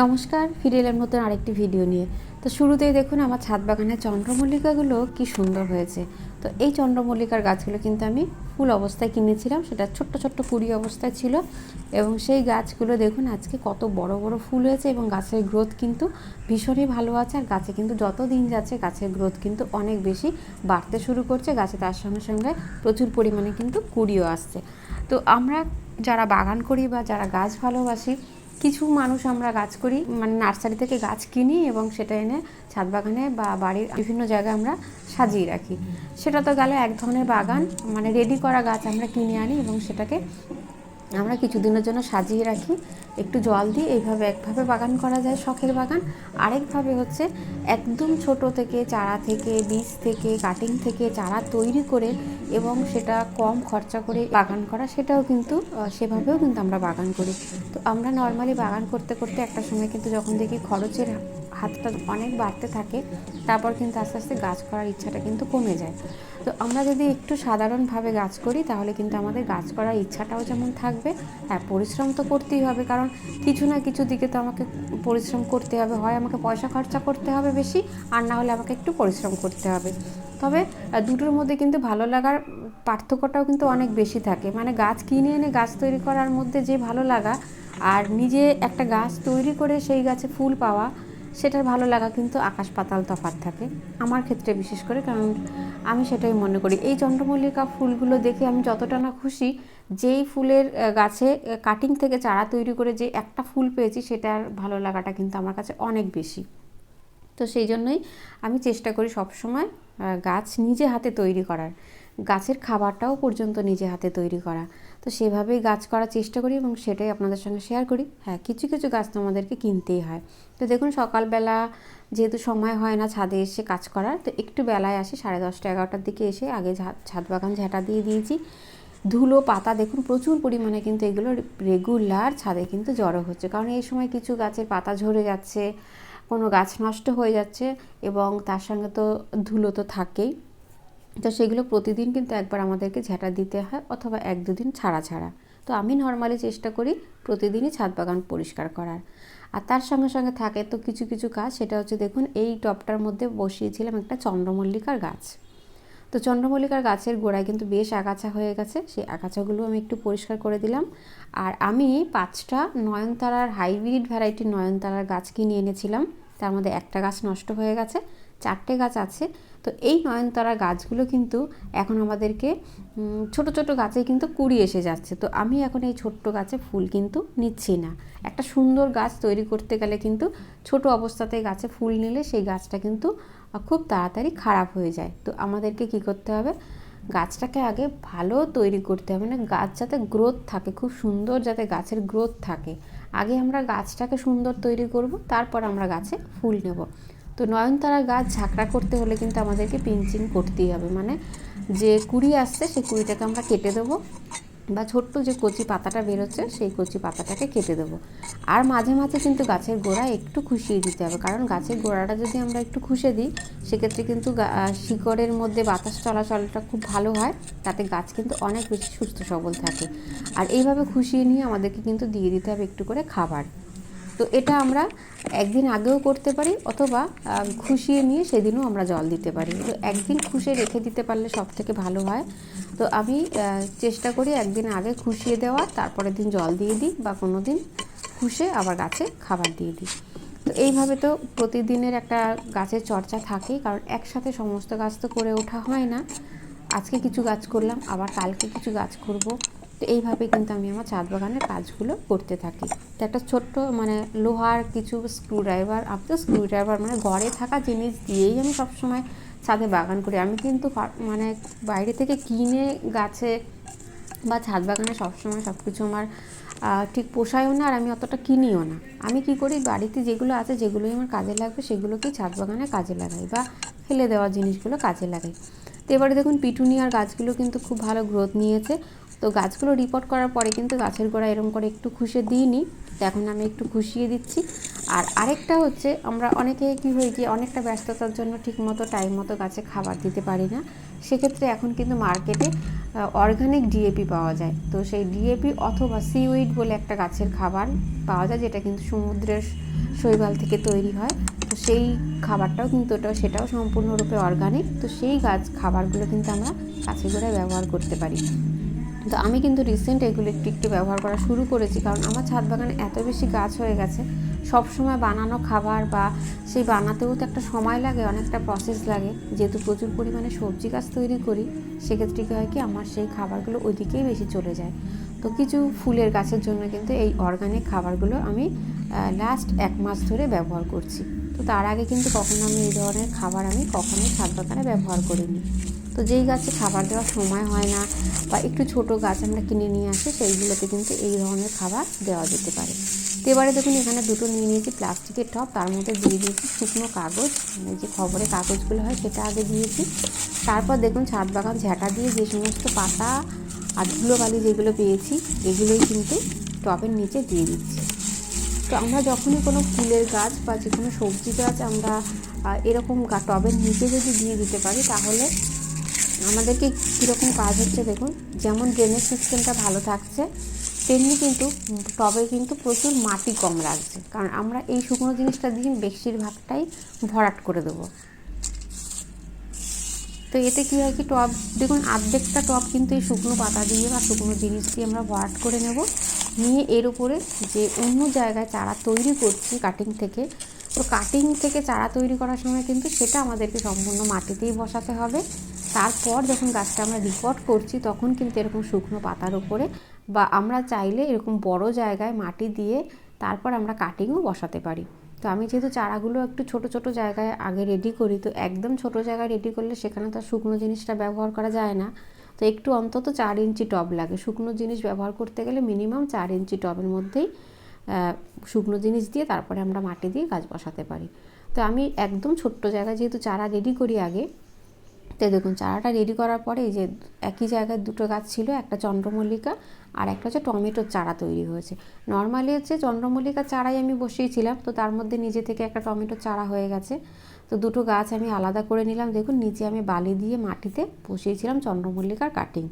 নমস্কার, ফিরে এলাম নতুন আরেকটি ভিডিও নিয়ে। তো শুরুতেই দেখুন, আমার ছাদ বাগানের চন্দ্রমল্লিকাগুলো কি সুন্দর হয়েছে। তো এই চন্দ্রমল্লিকার গাছগুলো কিন্তু আমি ফুল অবস্থায় কিনেছিলাম, সেটা ছোট্ট ছোট্ট কুড়ি অবস্থায় ছিল। এবং সেই গাছগুলো দেখুন, আজকে কত বড় বড় ফুল হয়েছে এবং গাছের গ্রোথ কিন্তু ভীষণই ভালো আছে। আর গাছে কিন্তু যত দিন যাচ্ছে, গাছের গ্রোথ কিন্তু অনেক বেশি বাড়তে শুরু করছে। গাছে তার সঙ্গে সঙ্গে প্রচুর পরিমাণে কিন্তু কুড়িও আসছে। তো আমরা যারা বাগান করি বা যারা গাছ ভালোবাসি কিছু মানুষ আমরা গাছ করি মানে নার্সারি থেকে গাছ কিনি এবং সেটা এনে ছাদ বাগানে বা বাড়ির বিভিন্ন জায়গায় আমরা সাজিয়ে রাখি। সেটা তো গেলে এক ধরনের বাগান মানে রেডি করা গাছ আমরা কিনে আনি এবং সেটাকে আমরা কিছুদিনের জন্য সাজিয়ে রাখি। একটু জল দিই এইভাবে একভাবে বাগান করা যায়, শখের বাগান। আরেকভাবে হচ্ছে একদম ছোট থেকে, চারা থেকে, বীজ থেকে কাটিং থেকে চারা তৈরি করে এবং সেটা কম খরচা করে বাগান করা, সেটাও কিন্তু সেভাবেও কিন্তু আমরা বাগান করি। তো আমরা নর্মালি বাগান করতে করতে একটা সময় কিন্তু যখন দেখি খরচের হাতটা অনেক বাড়তে থাকে, তারপর কিন্তু আস্তে আস্তে গাছ করার ইচ্ছাটা কিন্তু কমে যায়। তো আমরা যদি একটু সাধারণভাবে গাছ করি, তাহলে কিন্তু আমাদের গাছ করার ইচ্ছাটাও যেমন থাকবে হ্যাঁ পরিশ্রম তো করতেই হবে, কারণ কিছু না কিছু দিকে তো আমাকে পরিশ্রম করতে হবে, হয় আমাকে পয়সা খরচা করতে হবে বেশি, আর না হলে আমাকে একটু পরিশ্রম করতে হবে। তবে দুটোর মধ্যে কিন্তু ভালো লাগার পার্থক্যটাও কিন্তু অনেক বেশি থাকে। মানে গাছ কিনে এনে গাছ তৈরি করার মধ্যে যে ভালো লাগা, আর নিজে একটা গাছ তৈরি করে সেই গাছে ফুল পাওয়া সেটার ভালো লাগা কিন্তু আকাশ পাতাল তফাৎ থাকে, আমার ক্ষেত্রে বিশেষ করে, কারণ আমি সেটাই মনে করি। এই চন্দ্রমল্লিকা ফুলগুলো দেখে আমি যতটা না খুশি, যেই ফুলের গাছে কাটিং থেকে চারা তৈরি করে যে একটা ফুল পেয়েছি সেটার ভালো লাগাটা কিন্তু আমার কাছে অনেক বেশি। তো সেই জন্যই আমি চেষ্টা করি সবসময় গাছ নিজে হাতে তৈরি করার। গাছের খাবারটাও পর্যন্ত নিজে হাতে তৈরি করা। তো সেভাবেই গাছ করার চেষ্টা করি এবং সেটাই আপনাদের সঙ্গে শেয়ার করি। হ্যাঁ কিছু কিছু গাছ তো আমাদেরকে কিনতেই হয়। তো দেখুন, সকালবেলা যেহেতু সময় হয় না ছাদে এসে কাজ করার, তো একটু বেলায় আসি, সাড়ে দশটা, এগারোটার দিকে এসে আগে ছাদ বাগান ঝাঁটা দিয়ে দিয়েছি। ধুলো, পাতা দেখুন, প্রচুর পরিমাণে কিন্তু এগুলো রেগুলার ছাদে কিন্তু জড়ো হচ্ছে। কারণ এই সময় কিছু গাছের পাতা ঝরে যাচ্ছে, কোনো গাছ নষ্ট হয়ে যাচ্ছে এবং তার সঙ্গে তো ধুলো তো থাকেই। তো সেগুলো প্রতিদিন কিন্তু একবার আমাদেরকে ঝাঁটা দিতে হয় অথবা এক দুদিন ছাড়া ছাড়া। তো আমি নর্মালি চেষ্টা করি প্রতিদিনই ছাদ বাগান পরিষ্কার করার। আর তার সঙ্গে সঙ্গে থাকে তো কিছু কিছু কাজ সেটা হচ্ছে দেখুন এই টবটার মধ্যে বসিয়েছিলাম একটা চন্দ্রমল্লিকার গাছ। তো চন্দ্রমল্লিকার গাছের গোড়ায় কিন্তু বেশ আগাছা হয়ে গেছে, সেই আগাছাগুলো আমি একটু পরিষ্কার করে দিলাম। আর আমি পাঁচটা নয়নতারার হাইব্রিড ভ্যারাইটির নয়নতারার গাছ কিনে এনেছিলাম, তার মধ্যে একটা গাছ নষ্ট হয়ে গেছে চারটে গাছ আছে। তো এই নয়নতারা গাছগুলো কিন্তু এখন আমাদেরকে ছোট ছোট গাছে কিন্তু কুড়ি এসে যাচ্ছে। তো আমি এখন এই ছোট্ট গাছে ফুল কিন্তু নিচ্ছি না। একটা সুন্দর গাছ তৈরি করতে গেলে কিন্তু ছোট অবস্থাতে গাছে ফুল নিলে সেই গাছটা কিন্তু খুব তাড়াতাড়ি খারাপ হয়ে যায়। তো আমাদেরকে কি করতে হবে? গাছটাকে আগে ভালো তৈরি করতে হবে। মানে গাছ যাতে গ্রোথ থাকে, খুব সুন্দর যাতে গাছের গ্রোথ থাকে। আগে আমরা গাছটাকে সুন্দর তৈরি করব, তারপর আমরা গাছে ফুল নেব। তো নয়নতারা গাছ ঝাঁকড়া করতে হলে কিন্তু আমাদেরকে পিঞ্চিং করতেই হবে। মানে যে কুড়ি আসছে, সেই কুড়িটাকে আমরা কেটে দেবো বা ছোট্ট যে কচি পাতাটা বেরোচ্ছে, সেই কচি পাতাটাকে কেটে দেবো। আর মাঝে মাঝে কিন্তু গাছের গোড়া একটু খুশিয়ে দিতে হবে। কারণ গাছের গোড়াটা যদি আমরা একটু খুশে দিই, সেক্ষেত্রে কিন্তু শিকড়ের মধ্যে বাতাস চলাচলটা খুব ভালো হয়। তাতে গাছ কিন্তু অনেক বেশি সুস্থ সবল থাকে। আর এইভাবে খুশিয়ে নিয়ে আমাদেরকে কিন্তু দিয়ে দিতে হবে একটু করে খাবার। তো এটা আমরা একদিন আগেও করতে পারি অথবা খুশিয়ে নিয়ে সেদিনও আমরা জল দিতে পারি। তো একদিন খুশে রেখে দিতে পারলে সব থেকে ভালো হয়। তো আমি চেষ্টা করি একদিন আগে খুশিয়ে দেওয়া, তারপরের দিন জল দিয়ে দিই বা কোনো দিন খুশে আবার গাছে খাবার দিয়ে দিই। তো এইভাবে তো প্রতিদিনের একটা গাছের চর্চা থাকেই, কারণ একসাথে সমস্ত গাছ তো করে ওঠা হয় না। আজকে কিছু গাছ করলাম, আবার কালকে কিছু গাছ করব। তো এইভাবে কিন্তু আমি আমার ছাদ বাগানের কাজগুলো করতে থাকি। তো একটা ছোট্ট মানে লোহার কিছু স্ক্রু ড্রাইভার আমি তো স্ক্রু ড্রাইভার মানে ঘরে থাকা জিনিস দিয়েই আমি সবসময় ছাদে বাগান করি। আমি কিন্তু মানে বাইরে থেকে কিনে গাছে বা ছাদ বাগানে সবসময় সব কিছু আমার ঠিক পোষায়ও না আর আমি অতটা কিনিও না। আমি কি করি, বাড়িতে যেগুলো আছে, যেগুলোই আমার কাজে লাগবে, সেগুলোকেই ছাদ বাগানে কাজে লাগাই বা ফেলে দেওয়া জিনিসগুলো কাজে লাগাই। তো এবারে দেখুন পিটুনিয়ার গাছগুলো কিন্তু খুব ভালো গ্রোথ নিয়েছে। তো গাছগুলো রিপোর্ট করার পরে কিন্তু গাছের গোড়া এরকম করে একটু খুশে দিইনি। তো এখন আমি একটু খুশিয়ে দিচ্ছি। আর আরেকটা হচ্ছে, আমরা অনেকে কী হয়ে গিয়ে অনেকটা ব্যস্ততার জন্য ঠিকমতো টাইম মতো গাছে খাবার দিতে পারি না। সেক্ষেত্রে এখন কিন্তু মার্কেটে অর্গানিক ডিএপি পাওয়া যায়। তো সেই ডিএপি অথবা সিউইড বলে একটা গাছের খাবার পাওয়া যায়, যেটা কিন্তু সমুদ্রের শৈবাল থেকে তৈরি হয়। তো সেই খাবারটাও কিন্তু ওটা, সেটাও সম্পূর্ণরূপে অর্গানিক তো সেই গাছ, খাবারগুলো কিন্তু আমরা গাছে গোড়ায় ব্যবহার করতে পারি। তো আমি কিন্তু রিসেন্ট এগুলো একটু একটু ব্যবহার করা শুরু করেছি। কারণ আমার ছাদ বাগানে এত বেশি গাছ হয়ে গেছে। সব সময় বানানো খাবার বা সেই বানাতেও তো একটা সময় লাগে, অনেকটা প্রসেস লাগে। যেহেতু প্রচুর পরিমাণে সবজি গাছ তৈরি করি, সেক্ষেত্রে কী হয় কি, আমার সেই খাবারগুলো ওইদিকেই বেশি চলে যায়। তো কিছু ফুলের গাছের জন্য কিন্তু এই অর্গানিক খাবারগুলো আমি লাস্ট এক মাস ধরে ব্যবহার করছি। তো তার আগে কিন্তু কখনো আমি এই ধরনের খাবার আমি কখনোই ছাদ বাগানে ব্যবহার করিনি। তো যেই গাছে খাবার দেওয়ার সময় হয় না বা একটু ছোট গাছ আমরা কিনে নিয়ে আসি, সেইগুলোতে কিন্তু এই ধরনের খাবার দেওয়া যেতে পারে। তো এবারে দেখুন, এখানে দুটো নিয়ে নিয়েছি প্লাস্টিকের টপ তার মধ্যে দিয়ে দিয়েছি শুকনো কাগজ মানে যে খবরের কাগজগুলো হয় সেটা আগে দিয়েছি। তারপর দেখুন, ছাদ বাগান ঝাঁটা দিয়ে যে সমস্ত পাতা আর ধুলোবালি যেগুলো পেয়েছি, এগুলোই কিন্তু টবের নিচে দিয়ে দিচ্ছি। তো আমরা যখনই কোনো ফুলের গাছ বা যে কোনো সবজি গাছ আমরা এরকম টবের নিচে যদি দিয়ে দিতে পারি, তাহলে আমাদেরকে কীরকম কাজ হচ্ছে দেখুন, যেমন ড্রেনেজ সিস্টেমটা ভালো থাকছে, তেমনি কিন্তু টবে কিন্তু প্রচুর মাটি কম লাগছে। কারণ আমরা এই শুকনো জিনিসটা দিয়ে বেশিরভাগটাই ভরাট করে দেবো। তো এতে কী হয় কি টব, দেখুন আর্ধেকটা টব কিন্তু এই শুকনো পাতা দিয়ে বা শুকনো জিনিস দিয়ে আমরা ভরাট করে নেব। নিয়ে এর উপরে যে অন্য জায়গায় চারা তৈরি করছি কাটিং থেকে, তো কাটিং থেকে চারা তৈরি করার সময় কিন্তু সেটা আমাদেরকে সম্পূর্ণ মাটিতেই বসাতে হবে। তারপর যখন গাছটা আমরা রিপোর্ট করছি, তখন কিন্তু এরকম শুকনো পাতার উপরে বা আমরা চাইলে এরকম বড় জায়গায় মাটি দিয়ে তারপর আমরা কাটিংও বসাতে পারি। তো আমি যেহেতু চারাগুলো একটু ছোট ছোট জায়গায় আগে রেডি করি, তো একদম ছোট জায়গায় রেডি করলে সেখানে তো শুকনো জিনিসটা ব্যবহার করা যায় না। তো একটু অন্তত চার ইঞ্চি টব লাগে। শুকনো জিনিস ব্যবহার করতে গেলে মিনিমাম চার ইঞ্চি টবের মধ্যেই শুকনো জিনিস দিয়ে তারপরে আমরা মাটি দিয়ে গাছ বসাতে পারি। তো আমি একদম ছোট্ট জায়গায় যেহেতু চারা রেডি করি আগে তো দেখুন, চারাটা রেডি করার পরে এই যে একই জায়গায় দুটো গাছ ছিল, একটা চন্দ্রমল্লিকা আর একটা হচ্ছে টমেটোর চারা তৈরি হয়েছে। নর্মালি হচ্ছে চন্দ্রমল্লিকার চারাই আমি বসিয়েছিলাম, তো তার মধ্যে নিজে থেকে একটা টমেটোর চারা হয়ে গেছে। তো দুটো গাছ আমি আলাদা করে নিলাম, দেখুন নিচে আমি বালি দিয়ে মাটিতে বসিয়েছিলাম চন্দ্রমল্লিকার কাটিং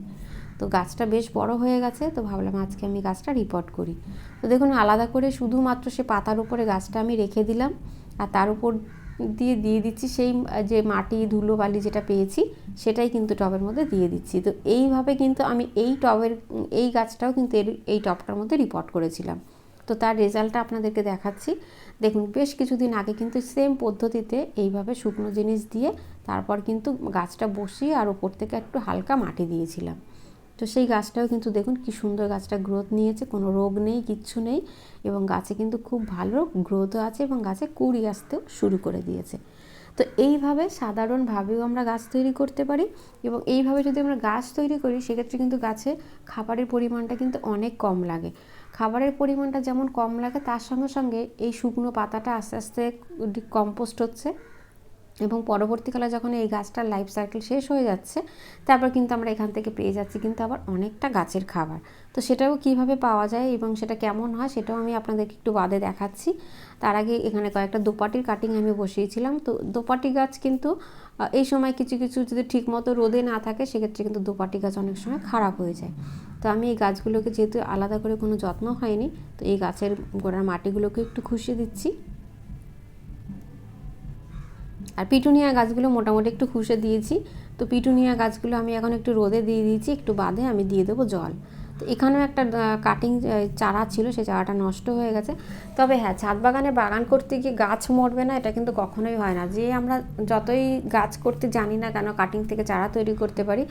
তো গাছটা বেশ বড় হয়ে গেছে, তো ভাবলাম আজকে আমি গাছটা রিপোর্ট করি। তো দেখুন আলাদা করে শুধুমাত্র সে পাতার উপরে গাছটা আমি রেখে দিলাম, আর তার উপর দিয়ে দিয়ে দিচ্ছি সেই, যে মাটি, ধুলো, বালি যেটা পেয়েছি, সেটাই কিন্তু টবের মধ্যে দিয়ে দিচ্ছি। তো এইভাবে কিন্তু আমি এই টবের, এই গাছটাও কিন্তু এর- এই টবটার মধ্যে রিপোর্ট করেছিলাম। তো তার রেজাল্টটা আপনাদেরকে দেখাচ্ছি। দেখুন, বেশ কিছুদিন আগে কিন্তু সেম পদ্ধতিতে এইভাবে শুকনো জিনিস দিয়ে তারপর কিন্তু গাছটা বসিয়ে আর ওপর থেকে একটু হালকা মাটি দিয়েছিলাম। তো সেই গাছটাও কিন্তু দেখুন কি সুন্দর গাছটা গ্রোথ নিয়েছে, কোনো রোগ নেই, কিচ্ছু নেই এবং গাছে কিন্তু খুব ভালো গ্রোথও আছে এবং গাছে কুড়ি আসতেও শুরু করে দিয়েছে। তো এইভাবে সাধারণভাবেও আমরা গাছ তৈরি করতে পারি এবং এইভাবে যদি আমরা গাছ তৈরি করি, সেক্ষেত্রে কিন্তু গাছে খাবারের পরিমাণটা কিন্তু অনেক কম লাগে। খাবারের পরিমাণটা যেমন কম লাগে, তার সঙ্গে সঙ্গে এই শুকনো পাতাটা আস্তে আস্তে কম্পোস্ট হচ্ছে। এবং পরবর্তীকালে যখন এই গাছটার লাইফ সাইকেল শেষ হয়ে যাচ্ছে, তারপর কিন্তু আমরা এখান থেকে পেয়ে যাচ্ছি কিন্তু আবার অনেকটা গাছের খাবার। তো সেটাও কীভাবে পাওয়া যায় এবং সেটা কেমন হয় সেটাও আমি আপনাদেরকে একটু বাদে দেখাচ্ছি। তার আগে এখানে কয়েকটা দোপাটির কাটিং আমি বসিয়েছিলাম। তো দোপাটি গাছ কিন্তু এই সময় কিছু কিছু যদি ঠিকমতো রোদে না থাকে সেক্ষেত্রে কিন্তু দোপাটি গাছ অনেক সময় খারাপ হয়ে যায়। তো আমি এই গাছগুলোকে যেহেতু আলাদা করে কোনো যত্ন হয়নি, তো এই গাছের গোড়ার মাটিগুলোকে একটু খুশিয়ে দিচ্ছি। আর পিটুনিয়া গাছগুলো মোটামুটি একটু খুশে দিয়েছি। তো পিটুনিয়া গাছগুলো আমি এখন একটু রোদে দিয়ে দিয়েছি, একটু বাদে আমি দিয়ে দেবো জল। তো এখানেও একটা কাটিং চারা ছিল সেই চারাটা নষ্ট হয়ে গেছে। তবে হ্যাঁ ছাদ বাগানে বাগান করতে গিয়ে গাছ মরবে না, এটা কিন্তু কখনোই হয় না। যে আমরা যতই গাছ করতে জানি না কেন কাটিং থেকে চারা তৈরি করতে পারি,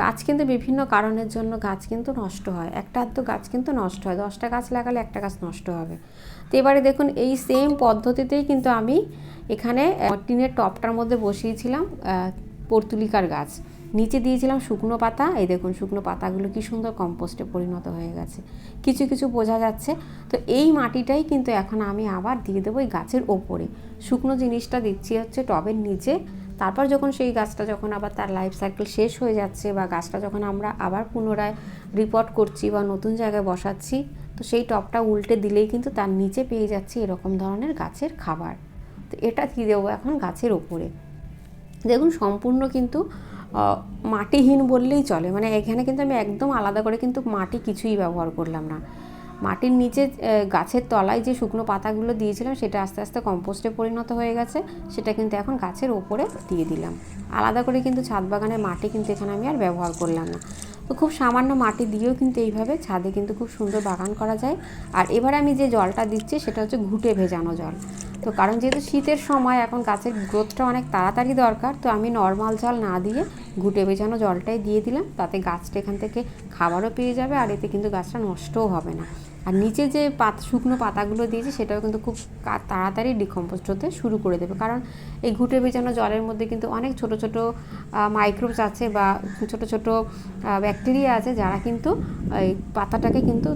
গাছ কিন্তু বিভিন্ন কারণের জন্য গাছ কিন্তু নষ্ট হয়। একটা আধটু গাছ কিন্তু নষ্ট হয়। দশটা গাছ লাগালে একটা গাছ নষ্ট হবে। তো এবারে দেখুন, এই সেম পদ্ধতিতেই কিন্তু আমি এখানে টিনের টপটার মধ্যে বসিয়েছিলাম পর্তুলিকার গাছ। নিচে দিয়েছিলাম শুকনো পাতা। এই দেখুন, শুকনো পাতাগুলো কি সুন্দর কম্পোস্টে পরিণত হয়ে গেছে। কিছু কিছু বোঝা যাচ্ছে। তো এই মাটিটাই কিন্তু এখন আমি আবার দিয়ে দেবো এই গাছের ওপরে। শুকনো জিনিসটা দিচ্ছি হচ্ছে টবের নিচে। তারপর যখন সেই গাছটা যখন আবার তার লাইফ সাইকেল শেষ হয়ে যাচ্ছে বা গাছটা যখন আমরা আবার পুনরায় রিপোর্ট করছি বা নতুন জায়গায় বসাচ্ছি, তো সেই টবটা উল্টে দিলেই কিন্তু তার নিচে পেয়ে যাচ্ছি এরকম ধরনের গাছের খাবার। তো এটা দিয়ে দেবো এখন গাছের ওপরে? দেখুন, সম্পূর্ণ কিন্তু মাটিহীন বললেই চলে। মানে এখানে কিন্তু আমি একদম আলাদা করে কিন্তু মাটি কিছুই ব্যবহার করলাম না। মাটির নিচে গাছের তলায় যে শুকনো পাতাগুলো দিয়েছিলাম, সেটা আস্তে আস্তে কম্পোস্টে পরিণত হয়ে গেছে। সেটা কিন্তু এখন গাছের ওপরে দিয়ে দিলাম। আলাদা করে কিন্তু ছাদ বাগানের মাটি কিন্তু এখানে আমি আর ব্যবহার করলাম না। তো খুব সামান্য মাটি দিয়েও কিন্তু এইভাবে ছাদে কিন্তু খুব সুন্দর বাগান করা যায়। আর এবার আমি যে জলটা দিচ্ছি, সেটা হচ্ছে ঘুটে ভেজানো জল। তো কারণ যেহেতু শীতের সময় এখন গাছের গ্রোথটা অনেক তাড়াতাড়ি দরকার, তো আমি নর্মাল জল না দিয়ে ঘুটে বেজানো জলটাই দিয়ে দিলাম। তাতে গাছটা এখান থেকে খাবারও পেয়ে যাবে আর এতে কিন্তু গাছটা নষ্টও হবে না। আর নিচে যে পাত শুকনো পাতাগুলো দিয়েছি, সেটাও কিন্তু খুব তাড়াতাড়ি ডিকম্পোস্ট হতে শুরু করে দেবে। কারণ এই ঘুটে ভেজানো জলের মধ্যে কিন্তু অনেক ছোট ছোট মাইক্রোবস আছে বা ছোট ছোট ব্যাকটেরিয়া আছে যারা কিন্তু এই পাতাটাকে কিন্তু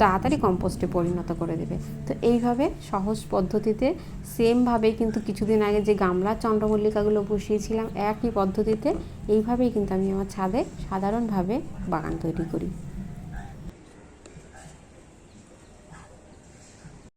তাড়াতাড়ি কম্পোস্টে পরিণত করে দেবে। তো এইভাবে সহজ পদ্ধতিতে সেমভাবেই কিন্তু কিছুদিন আগে যে গামলা চন্দ্রমল্লিকাগুলো বসিয়েছিলাম, একই পদ্ধতিতে, এইভাবেই কিন্তু আমি আমার ছাদে সাধারণভাবে বাগান তৈরি করি।